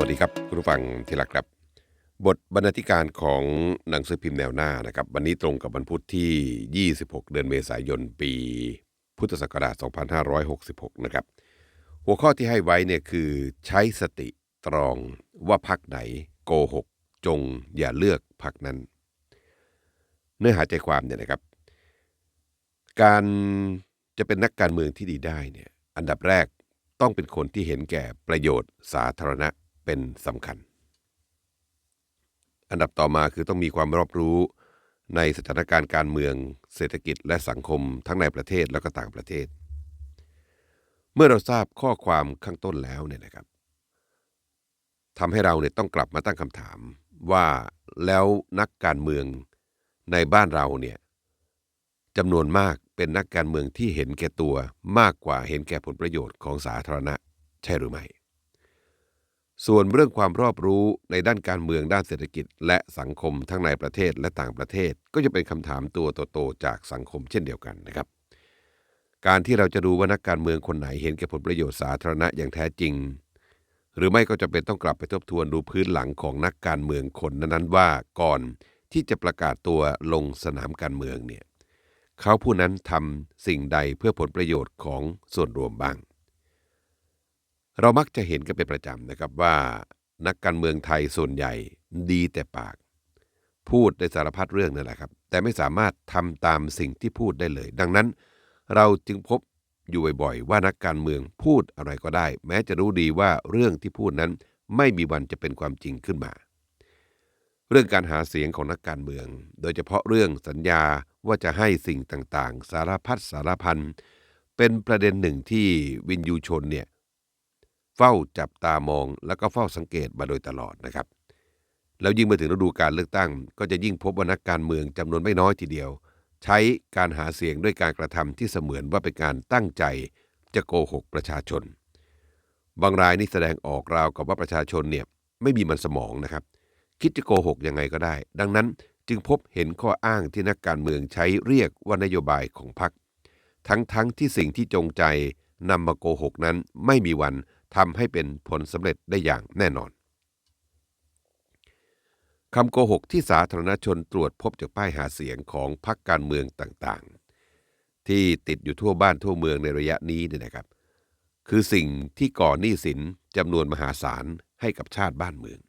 วัสดีครับคุณผู้ฟังที่รักครับ บทบรรณาธิการของหนังสือพิมพ์แนวหน้านะครับ วันนี้ตรงกับวันพุธที่ 26 เดือนเมษายนปี พุทธศักราช 2566 นะครับ หัวข้อที่ให้ไว้เนี่ยคือใช้สติตรองว่าพักไหนโกหก จงอย่าเลือกพักนั้น เนื้อหาใจความเนี่ยนะครับ การจะเป็นนักการเมืองที่ดีได้เนี่ยอันดับแรกต้องเป็นคนที่เห็นแก่ประโยชน์สาธารณะ เป็นสำคัญ อันดับต่อมาคือต้องมีความรอบรู้ในสถานการณ์การเมือง เศรษฐกิจและสังคมทั้งในประเทศและก็ต่างประเทศ เมื่อเราทราบข้อความข้างต้นแล้วเนี่ยนะครับทำให้เราเนี่ยต้องกลับมาตั้งคำถามว่าแล้วนักการเมืองในบ้านเราเนี่ยจำนวนมากเป็นนักการเมืองที่เห็นแก่ตัวมากกว่าเห็นแก่ผลประโยชน์ของสาธารณะ ใช่หรือไม่ ส่วนเรื่องความรอบรู้ในด้านการเมืองด้านเศรษฐกิจ และสังคมทั้งในประเทศและต่างประเทศ ก็จะเป็นคำถามตัวโตๆจากสังคมเช่นเดียวกันนะครับ การที่เราจะดูว่านักการเมืองคนไหนเห็นแก่ผลประโยชน์สาธารณะอย่างแท้จริง หรือไม่ก็จะเป็นต้องกลับไปทบทวนดูพื้นหลังของนักการเมืองคนนั้นๆว่าก่อนที่จะประกาศตัวลงสนามการเมืองเนี่ยเขาผู้นั้นทำสิ่งใดเพื่อผลประโยชน์ของส่วนรวมบ้าง เรามักจะเห็นกันเป็นประจำนะครับว่า นักการเมืองไทยส่วนใหญ่ดีแต่ปาก พูดในสารพัดเรื่องนั่นแหละครับ แต่ไม่สามารถทำตามสิ่งที่พูดได้เลย ดังนั้น เราจึงพบอยู่บ่อยๆ ว่านักการเมืองพูดอะไรก็ได้ แม้จะรู้ดีว่าเรื่องที่พูดนั้นไม่มีวันจะเป็นความจริงขึ้นมา เรื่องการหาเสียงของนักการเมือง โดยเฉพาะเรื่องสัญญาว่าจะให้สิ่งต่างๆ สารพัดสารพันเป็นประเด็นหนึ่งที่วินยูชนเนี่ย เฝ้าจับตามอง แล้วก็เฝ้าสังเกตมาโดยตลอดนะครับ แล้วยิ่งมาถึงฤดูการเลือกตั้ง ก็จะยิ่งพบว่านักการเมืองจำนวนไม่น้อยทีเดียว ใช้การหาเสียงด้วยการกระทำที่เสมือนว่าเป็นการตั้งใจจะโกหกประชาชน บางรายนี่แสดงออกราวกับว่าประชาชนเนี่ยไม่มีมันสมองนะครับ คิดจะโกหกยังไงก็ได้ ดังนั้นจึงพบเห็นข้ออ้างที่นักการเมืองใช้เรียกว่านโยบายของพรรคทั้งๆทที่สิ่งที่จงใจนำมาโกหกนั้นไม่มีวัน ทำให้เป็นผลสำเร็จได้อย่างแน่นอนคำโกหกที่สาธารณชนตรวจพบจากป้ายหาเสียงของพรรคการเมืองต่างๆ ที่ติดอยู่ทั่วบ้านทั่วเมืองในระยะนี้เนี่ยนะครับ คือสิ่งที่ก่อหนี้สินจำนวนมหาศาลให้กับชาติบ้านเมือง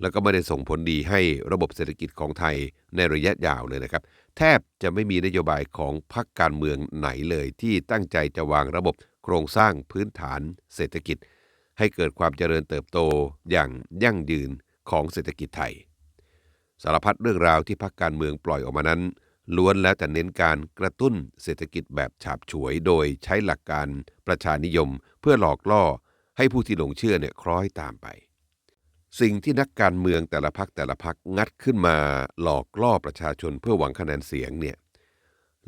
แล้วก็ไม่ได้ส่งผลดีให้ระบบเศรษฐกิจของไทยในระยะยาวเลยนะครับ แทบจะไม่มีนโยบายของพรรคการเมืองไหนเลยที่ตั้งใจจะวางระบบ ครงสร้างพื้นฐานเศรษฐกิจ ให้เกิดความเจริญเติบโตอย่างยั่งยืนของเศรษฐกิจไทย สารพัดเรื่องราวที่พรรคการเมืองปล่อยออกมานั้น ล้วนแล้วแต่เน้นการกระตุ้นเศรษฐกิจแบบฉาบฉวย โดยใช้หลักการประชานิยม เพื่อหลอกล่อให้ผู้ที่หลงเชื่อเนี่ยคล้อยตามไป สิ่งที่นักการเมืองแต่ละพักแต่ละพักงัดขึ้นมาหลอกล่อประชาชนเพื่อหวังคะแนนเสียงเนี่ย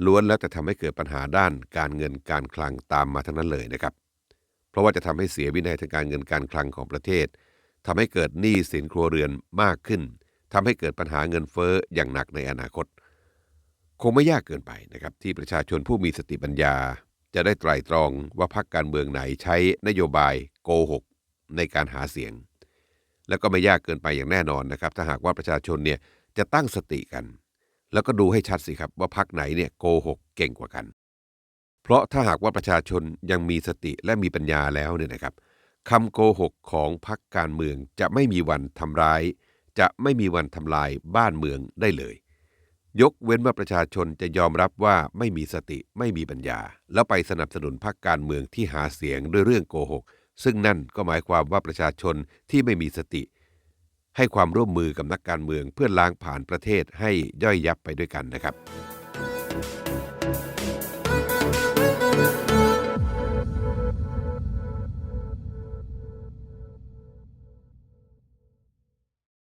ล้วนแล้วแต่ทำให้เกิดปัญหาด้านการเงินการคลังตามมาทั้งนั้นเลยนะครับ เพราะว่าจะทำให้เสียวินัยทางการเงินการคลังของประเทศทำให้เกิดหนี้สินครัวเรือนมากขึ้นทำให้เกิดปัญหาเงินเฟ้ออย่างหนักในอนาคต คงไม่ยากเกินไปนะครับที่ประชาชนผู้มีสติปัญญา จะได้ไตร่ตรองว่าพรรคการเมืองไหนใช้นโยบายโกหกในการหาเสียง แล้วก็ไม่ยากเกินไปอย่างแน่นอนนะครับ ถ้าหากว่าประชาชนเนี่ยจะตั้งสติกัน แล้วก็ดูให้ชัดสิครับว่าพรรคไหนเนี่ยโกหกเก่งกว่ากัน เพราะถ้าหากว่าประชาชนยังมีสติและมีปัญญาแล้วเนี่ยนะครับคำโกหกของพรรคการเมืองจะไม่มีวันทำร้าย จะไม่มีวันทำลายบ้านเมืองได้เลย ยกเว้นว่าประชาชนจะยอมรับว่าไม่มีสติไม่มีปัญญา แล้วไปสนับสนุนพรรคการเมืองที่หาเสียงด้วยเรื่องโกหก ซึ่งนั่นก็หมายความว่าประชาชนที่ไม่มีสติ ให้ความร่วมมือกับนักการเมืองเพื่อล้างผ่านประเทศให้ย่อยยับไปด้วยกันนะครับ